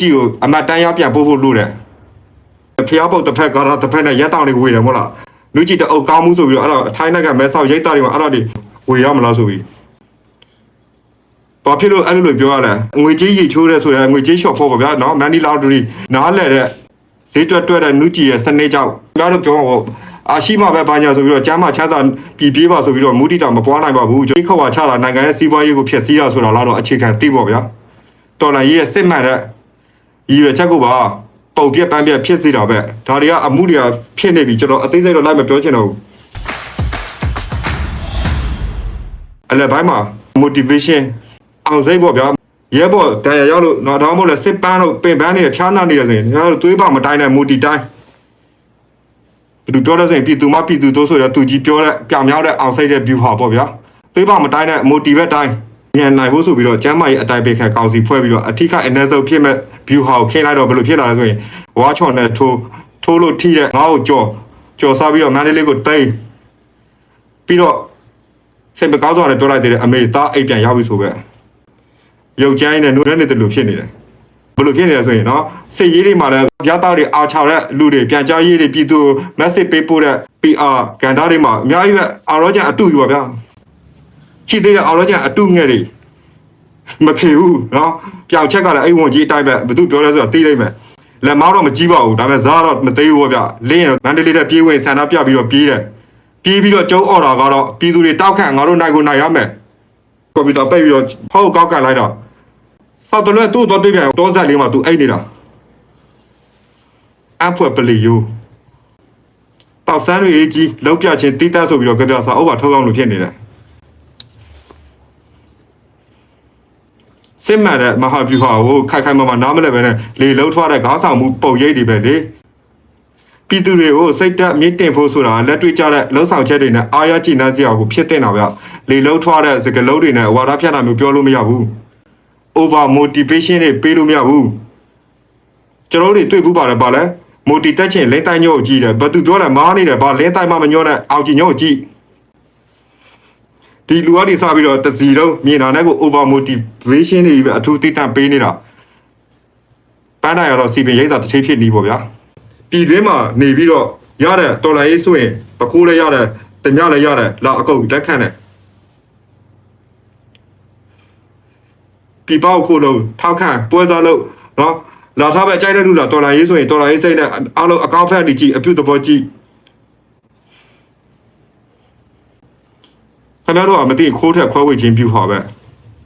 ကြီးကိုအမတ်တန်းရပြန်ပို့ဖို့လို့တယ်ဖျားပုတ်တစ်ဖက်ကတော့တစ်ဖက်နဲ့ရက်တောင်တွေဝေတယ်မဟုတ်လားလူကြီးတအုပ်ကောင်းမှုဆိုပြီးတော့အဲ့တော့ထိုင်းနိုင်ငံမဲဆောက်ရိတ်သားတွေမှာအဲ့တော့ဒီဝေရမလားဆိုပြီးဘာဖြစ်လို့အဲ့လိုလိုပြောရလဲငွေကြေးရေချိုးတဲ့ဆိုရင်ငွေကြေးရှော့ဖို့ပါဗျာနော်မန်နီလာဒရီနားလဲတဲ့ဈေးတွက်တွက်တဲ့နုကြီးရဲ့စနေကြောက်ကျွန်တော်တို့ပြောမှာပေါ့အာရှိမပဲဘာညာဆိုပြီးတော့ကျမ်းမချမ်းသာပြည်ပြေးပါဆိုပြီးတော့မူတီတာမပွားနိုင်ပါဘူးကျွန်တော်ခေတ်ခွာချတာနိုင်ငံရဲ့စီးပွားရေးကိုဖျက်ဆီးတာဆိုတာလားတော့အခြေခံသိပေါ့ဗျာတော်လိုင်းရေးရဲ့စစ်မှန်တဲ့ ရည်ရွယ်ချက်ကိုပါပုံပြက်ပန်းပြက်ဖြစ်စေတာပဲဒါတွေကအမှုတွေကဖြစ်နေပြီကျွန်တော်အသေးစိတ်တော့လိုက်မပြောချင်တော့ဘူးအဲ့လေဘိုင်းမှာ motivation အောင်စိတ်ပေါ့ဗျာရဲဘော်တန်ရရောက်လို့တော့တော့မဟုတ်လဲစစ်ပန်းလို့ပင်ပန်းနေတယ်ဖျားနာနေတယ်ဆိုရင်ကျွန်တော်တို့သွေးပါမတိုင်းတဲ့ multi တိုင်းဘယ်သူပြောတဲ့ဆိုရင်ပြည်သူမပြည်သူတို့ဆိုရသူကြီးပြောတဲ့ပြောင်မြောက်တဲ့အောင်စိတ်တဲ့ view ဟာပေါ့ဗျာသွေးပါမတိုင်းတဲ့ motivate တိုင်း ညံနိုင်ဖို့ဆိုပြီးတော့ကျမ်းမာရေးအတိုင်းပေခံကောင်စီဖွဲ့ပြီးတော့အထီးကအနည်းဆုံးဖြစ်မဲ့ view ဟာကိုခင်းလိုက်တော့ဘယ်လိုဖြစ်လာလဲဆိုရင်ဝါချော်နဲ့ထိုးထိုးလို့ထိတဲ့ငါ့ကိုကြော်ကြော်စားပြီးတော့မန္တလေးကိုတိတ်ပြီးတော့စိတ်မကောင်းစွာနဲ့ပြောလိုက်သေးတယ်အမေသားအိပ်ပြန်ရောက်ပြီဆိုပဲရုပ်ကြိုင်းနဲ့နှုတ်နဲ့နေတယ်လို့ဖြစ်နေတယ်ဘယ်လိုဖြစ်နေလဲဆိုရင်နော်စိတ်ရေးတွေမှာလည်းပြားသားတွေအားချတဲ့လူတွေပြန်ကြားရေးတွေပြည်သူ message ပေးပို့တဲ့ PR ကန်တာတွေမှာအများကြီးပဲအာရောကြအတူယူပါဗျာ ရှိသေးတဲ့အော်လောကျန်အတုငဲ့တွေမဖြေဘူးနော်ပြောင်ချက်ကလည်းအိမ်ဝန်ကြီးအတိုင်းပဲဘသူပြောလဲဆိုတော့သိလိုက်မယ်လက်မောင်းတော့မကြီးပါဘူးဒါပေမဲ့ဇာတော့မသေးဘူးပေါ့ဗျလင်းရင်မန္တလေးတဲ့ပြေးဝင်ဆန္ဒပြပြီးတော့ပြေးတယ်ပြေးပြီးတော့ကျုံအော်တာကတော့ပြည်သူတွေတောက်ခန့်ငါတို့နိုင်ကိုနိုင်ရမယ်ကွန်ပျူတာပိတ်ပြီးတော့ဖောက်ကောက်ကန်လိုက်တော့စောက်တလွဲ့သူ့တော့တွေ့ပြန်တော့ဇက်လေးမှာသူအိတ်နေတာအဖွဲပလီယိုတောက်ဆန်းတွေကြီးလောက်ပြချင်းတီးတတ်ဆိုပြီးတော့ကြပြစာဥပ္ပါထောက်ကောင်းလို့ဖြစ်နေတယ် စစ်မှန်တဲ့မဟာဗျူဟာကိုခိုင်ခိုင်မာမာနားမလည်ပဲနဲ့လေလုံးထွားတဲ့ခေါင်းဆောင်မှုပုံရိပ်တွေပဲလေပြည်သူတွေကိုစိတ်တက်မြင့်တင်ဖို့ဆိုတာလက်တွေ့ကျတဲ့လှုပ်ဆောင်ချက်တွေနဲ့အားရကြည်နပ်စရာကိုဖြစ်တင်တာဗျလေလုံးထွားတဲ့စကလုံးတွေနဲ့ဝါဒဖြတ်တာမျိုးပြောလို့မရဘူး over motivation တွေပေးလို့မရဘူးကျွန်တော်တို့တွေတွေ့ဘူးပါတယ်ဗာလဲ motivate တက်ချင်လင်းတိုင်းညို့ကိုကြည့်တယ်ဘသူပြောလဲမားနေတယ်ဗာလင်းတိုင်းမှမညောနဲ့အောက်ကြည့်ညို့ကိုကြည့် ဒီလူအပ်ဒီစပြီးတော့တစီတော့မြင်တာနဲ့ကို over motivation တွေပဲအထူးတိတန့်ပေးနေတာပန်းတိုင်ရတော့စီပင်ရိတ်သာတစ်ချိန်ဖြစ်နေပေါ့ဗျာပြည်တွင်းမှာနေပြီးတော့ရတဲ့တော်လိုင်းရေးဆိုရင်အခိုးလည်းရတယ်တညလည်းရတယ်လာအကုတ်လက်ခံတယ်ပြပောက်ခိုးလို့ထောက်ခံပွဲစားလို့နော်လာထားပဲကြိုက်တဲ့လူလာတော်လိုင်းရေးဆိုရင်တော်လိုင်းရေးစိတ်နဲ့အားလုံးအကောင့်ဖက်နေကြည့်အပြုတ်သဘောကြည့် ခင်ဗျားတို့ကမသိခိုးထက်ခွဲဝေခြင်းပြုဟာပဲ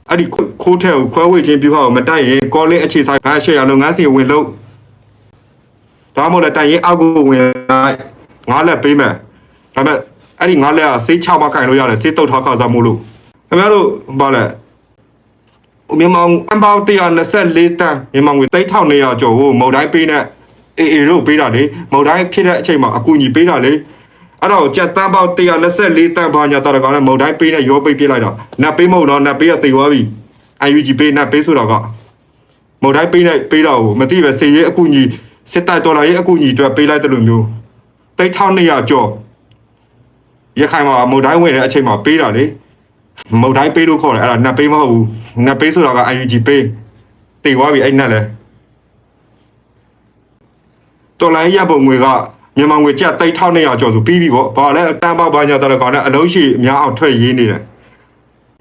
အဲ့ဒီခိုးထက်ကိုခွဲဝေခြင်းပြုဟာကိုမတိုက်ရင်ကောလင်းအခြေဆိုင်ငါရှေ့ရလုပ်ငန်းစီဝင်လို့ဒါမှမဟုတ်လည်းတိုင်ရင်အောက်ကိုဝင်လိုက်ငါလက်ပေးမယ်ဒါပေမဲ့အဲ့ဒီငါလက်ကစေးချမကင်လို့ရတယ်စေးတုတ်ထားခါစားမို့လို့ခင်ဗျားတို့ဘာလဲမြန်မာအန်ပေါင်း124တန်းမြန်မာငွေ3900ကျော်ကိုမုံတိုင်းပေးနဲ့အေအေတို့ပေးတာလေမုံတိုင်းဖြစ်တဲ့အချိန်မှာအကူအညီပေးတာလေ အဲ့တော့ကြက်တန်းပေါက်124တန်းဘာညာတော်ကောင်နဲ့မုံတိုင်းပေးနဲ့ရောပိတ်ပြလိုက်တော့နတ်ပေးမဟုတ်တော့နတ်ပေးရသေသွားပြီ UNG ပေးနတ်ပေးဆိုတော့ကမုံတိုင်းပေးနဲ့ပေးတော့မသိပဲစေရေးအကူညီစစ်တပ်ဒေါ်လာရေးအကူညီအတွက်ပေးလိုက်တယ်လို့မျိုးတိတ်1200ကျော်ရခိုင်မှာမုံတိုင်းဝင်တဲ့အချိန်မှာပေးတာလေမုံတိုင်းပေးလို့ခေါ်တယ်အဲ့ဒါနတ်ပေးမဟုတ်ဘူးနတ်ပေးဆိုတော့က UNG ပေးသေသွားပြီအဲ့နတ်လဲတော်လိုင်းရပုံငွေက မြန်မာငွေကျပ်တိတ်1200ကျော်ဆိုပြီးပြီပေါ့ဘာလဲတန်ပေါက်ဘာညာတော်ကောင်နဲ့အလုံးရှိအများအောင်ထွက်ရေးနေတယ်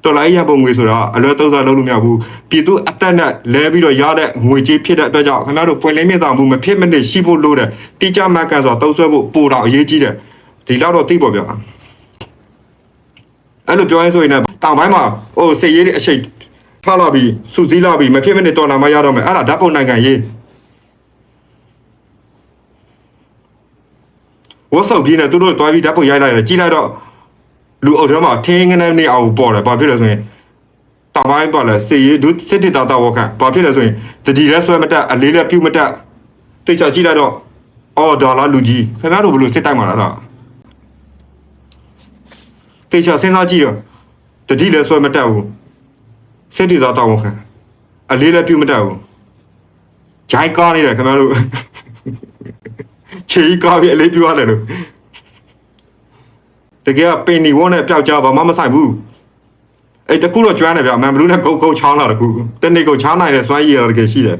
တော်လိုင်းရပုံငွေဆိုတာအလွဲသုံးစားလုပ်လို့မရဘူးပြည်သူအသက်နဲ့လဲပြီးတော့ရတဲ့ငွေကြေးဖြစ်တဲ့အတွက်ကြောင့်ခင်ဗျားတို့ပွင့်လင်းမြင့်တာမှုမဖြစ်မနစ်ရှိဖို့လိုတယ်တိကျမှန်ကန်စွာတုံးဆွဲဖို့ပိုတော့အရေးကြီးတယ်ဒီလောက်တော့သိပေါ့ဗျာအဲ့လိုပြောရင်ဆိုရင်လည်းတောင်ပိုင်းမှာဟိုစေရေးတွေအရှိတ်ထားလာပြီးစူစည်းလာပြီးမဖြစ်မနစ်တော်လာမှရတော့မယ်အဲ့ဒါဓာတ်ပုံနိုင်ငံရေး ဝတ်ဆုပ်ပြင်းနေသူတို့တွားပြီးဓာတ်ပုံရိုက်လိုက်တယ်ကြည့်လိုက်တော့လူအုပ်ထဲမှာထင်းငန်းနေအောင်ပေါ်တယ်ဘာဖြစ်လဲဆိုရင်တောင်ပိုင်းပေါ်လဲစေရီဒုစစ်တေတာတာဝခန့်ဘာဖြစ်လဲဆိုရင်တတိလဲဆွဲမတက်အလေးလဲပြုတ်မတက်တိတ်ချကြည့်လိုက်တော့အော်ဒေါ်လာလူကြီးခင်ဗျားတို့ဘယ်လိုစစ်တိုက်မှာလဲတိတ်ချစဉ်းစားကြည့်တော့တတိလဲဆွဲမတက်ဘူးစစ်တေတာတာဝခန့်အလေးလဲပြုတ်မတက်ဘူးဂျိုင်းကားနေတယ်ခင်ဗျားတို့ ခြေကြီးကားပြီးအလေးပြရတယ်လို့တကယ်ကပင်နီဝန်းနဲ့ပျောက်ကြဘာမှမဆိုင်ဘူးအဲ့တကူတော့ကျွမ်းတယ်ဗျအမှန်ဘလူးနဲ့ကုတ်ကုတ်ချောင်းလာတကူတနေ့ကုတ်ချောင်းနိုင်တဲ့စွမ်းရည်ရတကယ်ရှိတယ်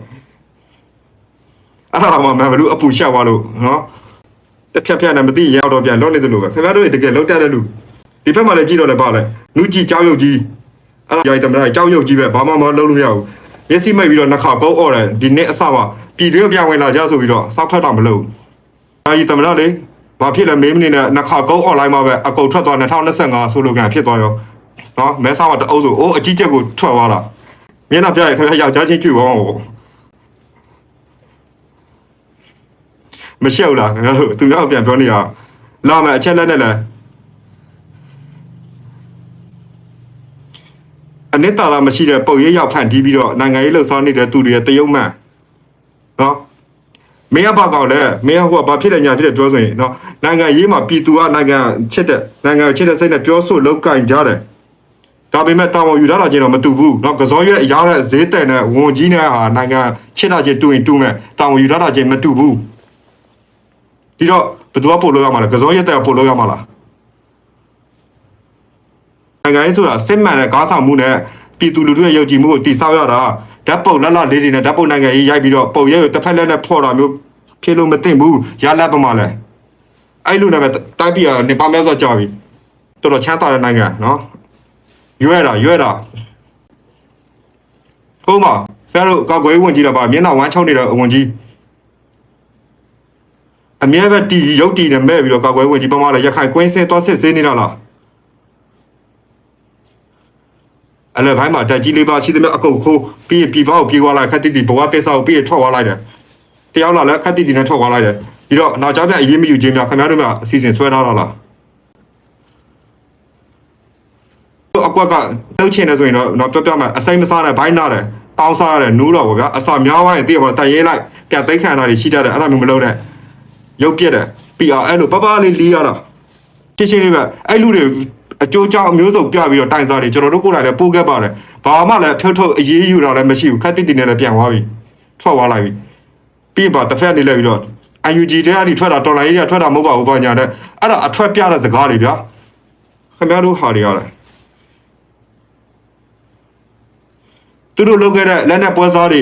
အဲ့ဒါတော့မှမန်ဘလူးအပူရှက်သွားလို့နော်တစ်ဖြတ်ဖြတ်နဲ့မသိရင်ရောက်တော့ပြန်လွတ်နေတယ်လို့ပဲခင်ဗျားတို့တကယ်လောက်တတ်တဲ့လူဒီဘက်မှာလည်းကြည့်တော့လည်းပါလဲနူးကြည့်ကြောက်ရွံ့ကြီးအဲ့ဒါရိုက်တမလိုက်ကြောက်ရွံ့ကြီးပဲဘာမှမလုပ်လို့မရဘူးမျက်စိမိတ်ပြီးတော့နှခါကုန်းអော်တယ်ဒီနေ့အစမှာပြည်တွင်းပြန်ဝင်လာကြဆိုပြီးတော့စောက်ထွက်တော့မလုပ်ဘူး အာကြီးတမလိုက်လေဘာဖြစ်လဲမေးမနေနဲ့နှခါကုန်း online မှာပဲအကုန်ထွက်သွား2025ဆိုလိုကန်ဖြစ်သွားရောနော်မဲဆောက်မှာတအုပ်ဆိုအိုးအကြီးချက်ကိုထွက်သွားတာမျက်နှာပြရခင်ဗျာယောက်ျားချင်းကြွေသွားအောင်မရှက်ဘူးလားခင်ဗျားတို့သူများပြန်ပြောနေတာလာမယ်အချက်လက်နဲ့လဲအနှစ်သာရမရှိတဲ့ပုံရိပ်ရောက်ဖန်တီးပြီးတော့နိုင်ငံရေးလှုပ်ရှားနေတဲ့သူတွေရဲ့တယုံမှန်နော် မင်းကဘာကောင်လဲမင်းကဟိုကဘာဖြစ်တယ်ညာဖြစ်တယ်ပြောဆိုရင်နော်နိုင်ငံရေးမှာပြည်သူကနိုင်ငံချစ်တဲ့နိုင်ငံချစ်တဲ့စိတ်နဲ့ပြောဆိုလောက်ကင်ကြတယ်ဒါပေမဲ့တာဝန်ယူရတာချင်းတော့မတူဘူးနော်ကစောရွက်အရာတဲ့ဈေးတန်တဲ့ဝန်ကြီးနဲ့ဟာနိုင်ငံချစ်တာချင်းတူရင်တူမယ်တာဝန်ယူရတာချင်းမတူဘူးဒီတော့ဘယ်သူကပို့လို့ရမှာလဲကစောရွက်တဲ့ပို့လို့ရမှာလားနိုင်ငံရေးဆိုတာစစ်မှန်တဲ့ကားဆောင်မှုနဲ့ပြည်သူလူထုရဲ့ယုံကြည်မှုကိုတည်ဆောက်ရတာ ဓာတ်ပုံလက်လက်လေးတွေနဲ့ဓာတ်ပုံနိုင်ငံရေးရိုက်ပြီးတော့ပုံရဲကိုတစ်ဖက်လက်နဲ့ဖော်တာမျိုးဖြစ်လို့မသိဘူးရလက်ပမာလဲအဲ့လိုနဲ့ပဲတိုက်ပြနေပါများစွာကြာပြီတော်တော်ချမ်းသာတဲ့နိုင်ငံနော်ရွဲ့တာရွဲ့တာဟုတ်မှာဆရာတို့ကောက်ွယ်ဝင်ကြီးတော့ပါမျက်နှာဝမ်းချုံနေတဲ့ဝင်ကြီးအမြဲပဲတီရုပ်တီနဲ့မဲ့ပြီးတော့ကောက်ွယ်ဝင်ကြီးပမာလဲရခိုင်ကွင်းစင်းသွားစစ်ဆေးနေတာလား အဲ့လေဘိုင်းမှာတက်ကြီးလေးပါရှိသမျှအကုတ်ခိုးပြီးရင်ပြည်ပေါက်ပြေးသွားလိုက်ခက်တိတိဘဝကိစ္စကိုပြီးရင်ထွက်သွားလိုက်တယ်တယောက်လာလဲခက်တိတိနဲ့ထွက်သွားလိုက်တယ်ပြီးတော့နောက်ကြောင်ပြအရေးမယူခြင်းများခင်ဗျားတို့များအစီအစဉ်ဆွဲထားတာလားအကွက်ကလှုပ်ချင်တယ်ဆိုရင်တော့တော့ပြပြမှာအစိမ့်မစားနဲ့ဘိုင်းနာတယ်ပေါင်းစားရတယ်နူးတော့ဗောဗျာအစာများသွားရင်တည့်ရမှာတန်ရေးလိုက်ပြန်သိမ်းခံတာတွေရှိတတ်တယ်အဲ့ဒါမျိုးမလုပ်နဲ့ရုပ်ပြက်တယ်ပြီးအောင်အဲ့လိုပပလေးလီးရတာရှင်းရှင်းလေးပဲအဲ့လူတွေ အကျိုးကြောင့်အမျိုးစုံပြပြီးတော့တိုင်စားတွေကျွန်တော်တို့ကိုယ်တိုင်လည်းပိုးခဲ့ပါတယ်ဘာမှလည်းဖြုတ်ထုတ်အေးအေးယူတာလည်းမရှိဘူးခက်တိတိနဲ့လည်းပြန်သွားပြီထွက်သွားလိုက်ပြီပြီးရင်ပါတစ်ဖက်နေလဲပြီးတော့ UNG တဲ့အဲ့ဒီထွက်တာတော်လိုင်းကြီးကထွက်တာမဟုတ်ပါဘူးဘာညာတဲ့အဲ့ဒါအထွက်ပြတဲ့စကားတွေဗျာခင်ဗျားတို့ဟာတွေရတယ်သူတို့လုပ်ခဲ့တဲ့လက်နဲ့ပွဲစားတွေ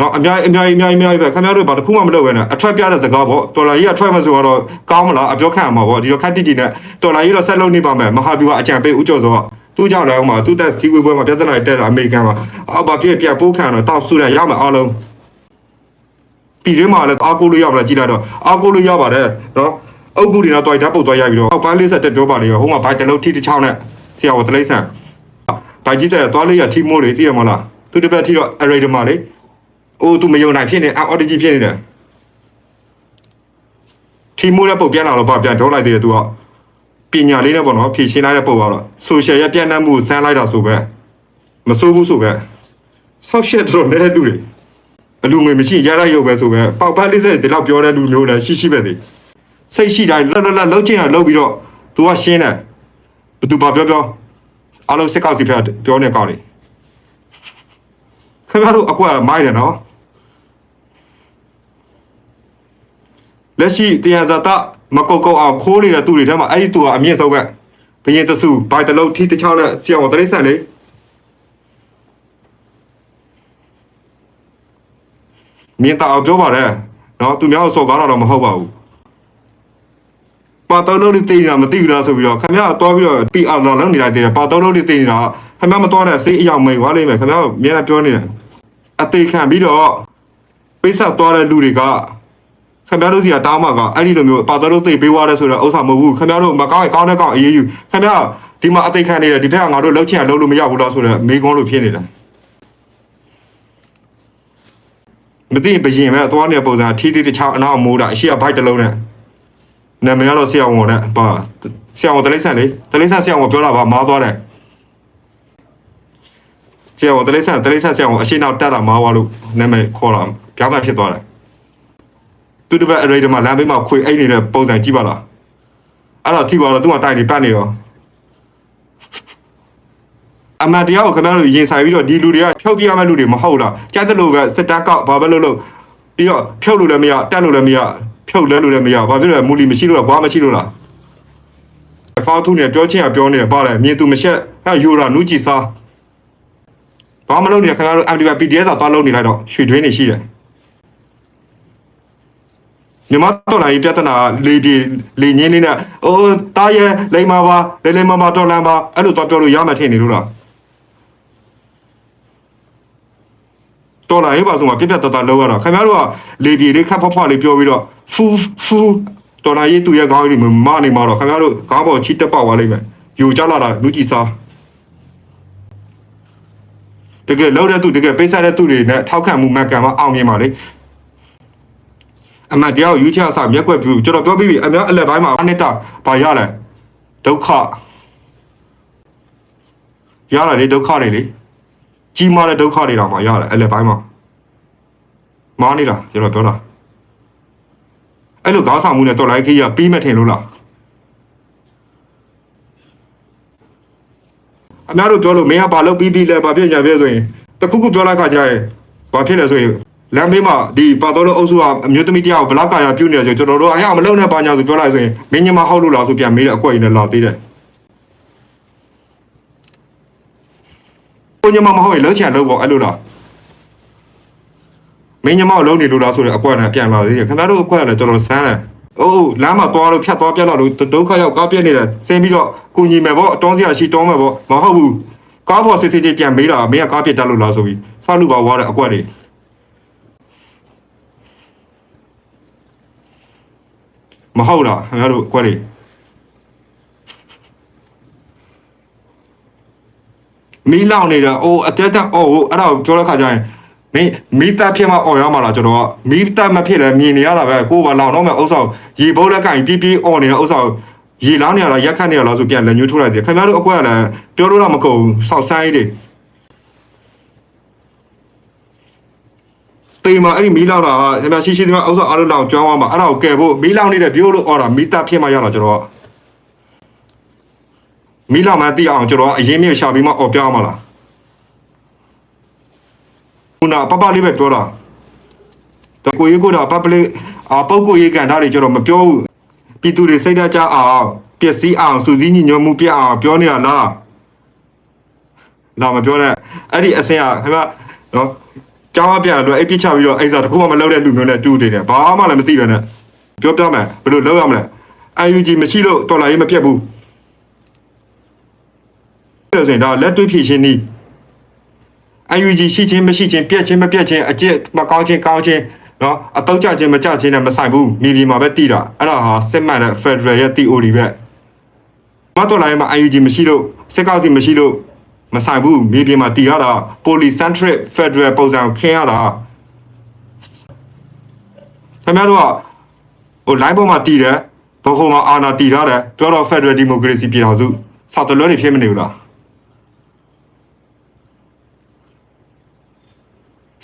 နော်အများကြီးအများကြီးအများကြီးအများကြီးပဲခင်ဗျားတို့ဘာတစ်ခုမှမလုပ်ဘဲနဲ့အထွက်ပြတဲ့စကားပေါ့တော်လိုင်းကြီးကထွက်မှဆိုတော့ကောင်းမလားအပြောခံရမှာပေါ့ဒီတော့ခက်တိတိနဲ့တော်လိုင်းကြီးတော့ဆက်လုပ်နေပါမယ်မဟာဗျူဟာအကြံပေးဦးကျော်စောကသူ့ကြောင့်လည်းအောင်မှာသူ့တက်စီးဝေးပွဲမှာပြဿနာတက်တာအမေရိကန်မှာအော်ဘာဖြစ်ပြပိုးခံတော့တောက်ဆူရရမယ်အားလုံးပြည်တွင်းမှာလည်းအားကိုးလို့ရမလားကြည့်လိုက်တော့အားကိုးလို့ရပါတယ်နော်အုပ်ကူတွေတော့တွိုက်ဓာတ်ပုတ်သွားရပြီးတော့အောက်ပန်းလေးဆက်တက်ပြောပါလေရောဟိုမှာဘိုက်တလုံးထိတစ်ချောင်းနဲ့ဆရာဝတလိမ့်ဆန်ဘိုက်ကြီးတဲ့သွားလေးရထိမိုးလေသိရမလားသူတစ်ပတ်ထိတော့ array တွေမှာလေ အိုးသူမယုံနိုင်ဖြစ်နေအော်ဒီဂျီဖြစ်နေတယ်ထိမိုးတဲ့ပုတ်ပြန်လာတော့ဗာပြန်တော့လိုက်သေးတယ်သူကပညာလေးနဲ့ပေါ့နော်ဖြည့်ရှင်းလိုက်တဲ့ပုတ်ကတော့ social ရဲ့ပြန့်နှံ့မှုစမ်းလိုက်တာဆိုပဲမစိုးဘူးဆိုပဲဆောက်ရှက်တော့နေတဲ့လူတွေအလူငွေမရှိရရရုပ်ပဲဆိုပဲပေါက်ပန်းလေးစက်ဒီလောက်ပြောတဲ့လူမျိုးလည်းရှိရှိပဲသေးစိတ်ရှိတိုင်းလှလှလှလှုပ်ချင်တာလှုပ်ပြီးတော့ तू ကရှင်းတယ်ဘသူဘာပြောပြောအားလုံးစစ်ကောက်စီဖက်ပြောနေကောင်းနေခင်ဗျားတို့အကွက်မိုက်တယ်နော် လက်ရှိတရားဇာတမကုတ်ကုတ်အောင်ခိုးနေတဲ့သူတွေထဲမှာအဲ့ဒီသူကအမြင့်ဆုံးပဲဘရင်တဆူဘိုင်တလုံးထိတစ်ချောင်းနဲ့ဆရာတော်တရိษံလေးမြင်တာအောင်ပြောပါတယ်နော်သူများကိုစော်ကားတာတော့မဟုတ်ပါဘူးပါတော်လုံးလေးသိနေတာမသိဘူးလားဆိုပြီးတော့ခင်ဗျားတော့ပြီးတော့ PR လောက်လောက်နေလိုက်သေးတယ်ပါတော်လုံးလေးသိနေတာခင်ဗျားမတော်တဲ့စိတ်အယောင်မိန်သွားလိမ့်မယ်ခင်ဗျားမြင်လာပြောနေတယ်အသေးခံပြီးတော့ပိတ်ဆက်သွားတဲ့လူတွေက ခင်ဗျားတို့စီကတားမှာကအဲ့ဒီလိုမျိုးပါတော်တို့သိပေးွားရဲဆိုတော့ဥစ္စာမဟုတ်ဘူးခင်ဗျားတို့မကောင်းရင်ကောင်းတဲ့ကောင်းအေးအေးယူခင်ဗျားဒီမှာအသိခံနေတယ်ဒီထက်ကငါတို့လောက်ချင်အောင်လုပ်လို့မရဘူးလားဆိုတော့မေကွန်းလို့ဖြစ်နေတာမသိဘရင်မဲ့သွားနေတဲ့ပုံစံထီးထီးတခြားအနောက်မိုးတာအရှိအဘိုက်တလုံးနဲ့နာမည်ကတော့ဆရာဝန်နဲ့ပါဆရာဝန်တလိဆန်လေတလိဆန်ဆရာဝန်ပြောတာပါမားသွားတယ်ဆရာဝန်တလိဆန်တလိဆန်ဆရာဝန်အရှိနောက်တက်တာမားသွားလို့နာမည်ခေါ်တာပြောင်းမှဖြစ်သွားတယ် သူတပတ်အရိဒမှာလမ်းဘေးမှာခွေအိတ်နေတဲ့ပုံစံကြည့်ပါလားအဲ့တော့ထိပါတော့သူ့မှာတိုက်နေပတ်နေရောအမှန်တရားကိုခင်ဗျားတို့ရင်ဆိုင်ပြီးတော့ဒီလူတွေကဖြုတ်ပြရမယ့်လူတွေမဟုတ်လားကြားတယ်လို့ပဲစစ်တပ်ကောက်ဘာပဲလုပ်လို့ပြီးတော့ဖြုတ်လို့လည်းမရတက်လို့လည်းမရဖြုတ်လဲလို့လည်းမရဘာဖြစ်လဲမူလီမရှိလို့လားကွာမရှိလို့လားဖောက်သူနဲ့ပြောချင်းကပြောနေတယ်ပါလေမြင်သူမရှက်အဲယူရာနူးကြည့်စားဘာမလုပ်နေခင်ဗျားတို့ MDB PDS ကသွားလုပ်နေလိုက်တော့ရွှေတွင်းနေရှိတယ် မြန်မာတော်လိုင်းပြဿနာလေပြေလေငင်းနေတဲ့အိုးတားရဲ့လိမ္မာပါလေလေမာမာတော်လန်ပါအဲ့လိုတော့ပြောလို့ရမှထင်နေလို့လားတော်လိုင်းပါဆိုမှပြပြတတလောက်ရတာခင်ဗျားတို့ကလေပြေလေးခပ်ဖွားဖွားလေးပြောပြီးတော့ဖူးဖူးတော်လိုင်းရေးသူရဲ့ခေါင်းကြီးတွေမနေမှာတော့ခင်ဗျားတို့ခေါင်းပေါ်ချီတက်ပေါက်သွားလိမ့်မယ်ယူကြလာတာလူကြည်စားတကယ်လောက်တဲ့သူတကယ်ပိတ်ဆက်တဲ့သူတွေနဲ့ထောက်ခံမှုမှန်ကန်မှအောင်မြင်ပါလေ အမတ်တရားကိုယူချအစမျက်ကွက်ပြူကျွန်တော်ပြောပြီးပြီအများအလက်ပိုင်းမှာအနှစ်တာဘာရလဲဒုက္ခရလာလေဒုက္ခတွေလေကြီးမားတဲ့ဒုက္ခတွေတော့မှရတယ်အလက်ပိုင်းမှာမားနေတာကျွန်တော်ပြောတာအဲ့လိုခေါင်းဆောင်မှုနဲ့တော်လိုက်ခေးရပြီးမထင်လို့လားအများတို့ပြောလို့မင်းကဘာလုပ်ပြီးပြီးလဲဘာဖြစ်ညာပြဆိုရင်တခုခုပြောလိုက်ခါကြရဲ့ဘာဖြစ်လဲဆိုရင် လမ်းမေးမှာဒီပါတော်လို့အုပ်စုကအမျိုးသမီးတယောက်ဘလောက်ကာရပြုတ်နေတယ်ဆိုကျွန်တော်တို့အဟမလုံနဲ့ပါညာဆိုပြောလိုက်ဆိုရင်မင်းညမဟုတ်လို့လားဆိုပြန်မေးတယ်အကွက်ကြီးနဲ့လာသေးတယ်ကိုညမမဟုတ်ရင်လုံးချင်လုံးပေါ့အဲ့လိုလားမင်းညမကိုလုံးနေလို့လားဆိုတော့အကွက်နဲ့ပြန်လာသေးတယ်ခင်ဗျားတို့အကွက်ကလည်းတော်တော်ဆန်းတယ်အိုးလမ်းမှာသွားလို့ဖြတ်သွားပြက်လာလို့ဒုက္ခရောက်ကားပြက်နေတယ်ဆင်းပြီးတော့ကိုညီမယ်ပေါ့အတောင်းစရာရှိတောင်းမယ်ပေါ့မဟုတ်ဘူးကားပေါ်စစ်စစ်ချင်းပြန်မေးတာမင်းကကားပြက်တက်လို့လားဆိုပြီးစလူပါဝါတဲ့အကွက်တွေ မဟုတ်လားခင်ဗျားတို့အကွက်တွေမီးလောင်နေတာအိုးအတက်တက်အော်အဲ့ဒါကိုပြောတဲ့ခါကျရင်မင်းမီးတက်ဖြစ်မှအော်ရမှာလားကျွန်တော်ကမီးတက်မဖြစ်လဲမြင်နေရတာပဲကိုယ်ကလောင်တော့မဲ့ဥစ္စာကိုရေဘိုးလက်ကင်ပြီးပြီးအော်နေတဲ့ဥစ္စာကိုရေလောင်းနေရလားရက်ခတ်နေရလားဆိုပြန်လက်ညှိုးထိုးလိုက်တယ်ခင်ဗျားတို့အကွက်ကလည်းပြောလို့တော့မကုန်ဘူးစောက်ဆိုင်တွေ တေးမှာအဲ့ဒီမီးလောင်တာကခင်ဗျာရှိရှိဒီမှာဥစ္စာအားလုံးလောင်ကျွမ်းသွားမှာအဲ့ဒါကိုကယ်ဖို့မီးလောင်နေတဲ့ပြိုးလို့အော်တာမီးတက်ဖြစ်မှရတာကျွန်တော်ကမီးလောင်မှသိအောင်ကျွန်တော်ကအရင်မြေရှာပြီးမှအော်ပြောင်းမှာလားခုနပပလေးပဲပြောတာတကိုရေးကိုတာပပလေးအပုတ်ကိုရေးကန်တာတွေကျတော့မပြောဘူးပြည်သူတွေစိတ်ဓာတ်ကြအောင်ပျက်စီးအောင်စူးစီးညီညွတ်မှုပြအောင်ပြောနေရလားလာမပြောနဲ့အဲ့ဒီအစင်ကခင်ဗျနော် ကြောင်းအပြန်လို့အိပ်ပြစ်ချပြီးတော့အိစားတခုမှမလုပ်တဲ့လူမျိုးနဲ့တူတယ်ဘာမှလည်းမသိပဲနဲ့ပြောပြမယ်ဘယ်လိုလုပ်ရမလဲ UNG မရှိလို့တော်လာရေးမပြတ်ဘူးဒါဆိုရင်ဒါလက်တွေ့ဖြည့်ရှင်းနည်း UNG ရှိချင်းမရှိချင်းပြက်ချင်းမပြက်ချင်းအကျစ်မကောင်းချင်းကောင်းချင်းနော်အတော့ကြချင်းမကြချင်းနဲ့မဆိုင်ဘူးမိဒီမှာပဲတိတာအဲ့ဒါဟာစစ်မှန်တဲ့ Federal ရဲ့ theory ပဲမတော်လိုက်မှာ UNG မရှိလို့စစ်ကောက်စီမရှိလို့ မဆိုင်ဘူးမိဒီမှာတီရတာ polycentric Federal ပုံစံခင်းရတာခင်ဗျားတို့ကဟို line ပေါ်မှာတီတယ်ဘခုံမှာအာဏာတီထားတယ်ပြောတော့ Federal Democracy ပြည်တော်စုစောက်တလွဲတွေဖြစ်မနေဘူးလား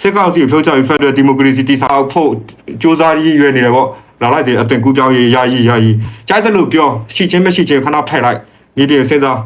စစ်ကောင်စီကိုဖြုတ်ချပြီး Federal Democracy တည်ဆောက်ဖို့စ조사ရည်ရွယ်နေတယ်ပေါ့လာလိုက်တယ်အသွင်ကူးပြောင်းရေးယာယီယာယီကြိုက်တယ်လို့ပြောရှိချင်းမရှိချင်းခဏဖက်လိုက်မြေပြင်စဉ်းစား